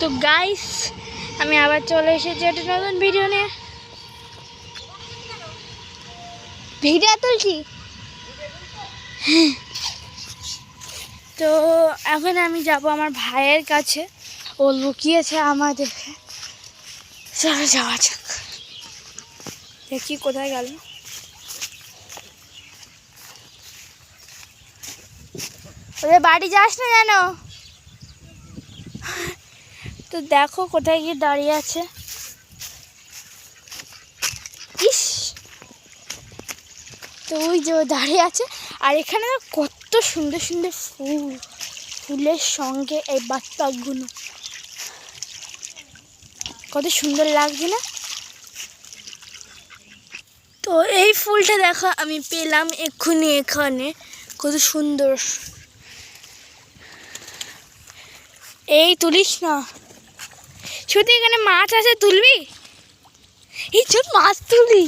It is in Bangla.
তো গাইস আমি আবার চলে এসেছি একটা নতুন ভিডিও নিয়ে। ভিডিও তুলছি? হ্যাঁ। তো এখন আমি যাব আমার ভাইয়ের কাছে। ও লুকিয়েছে দেখে। চলো যাওয়া যাক। দেখি কোথায় গেল। ওদের বাড়ি যাস না জানো তো দেখো কোথায় গিয়ে দাঁড়িয়ে আছে। তো ওই যে দাঁড়িয়ে আছে, আর এখানে কত সুন্দর সুন্দর ফুল, ফুলের সঙ্গে এই বাচ্চাগুলো। কত সুন্দর লাগছে না? তো এই ফুলটা দেখো, আমি পেলাম এক্ষুনি এখানে, কত সুন্দর। এই তুলিস না। শুধু এখানে মাছ আছে তুলবি? এই মাছ তুলি।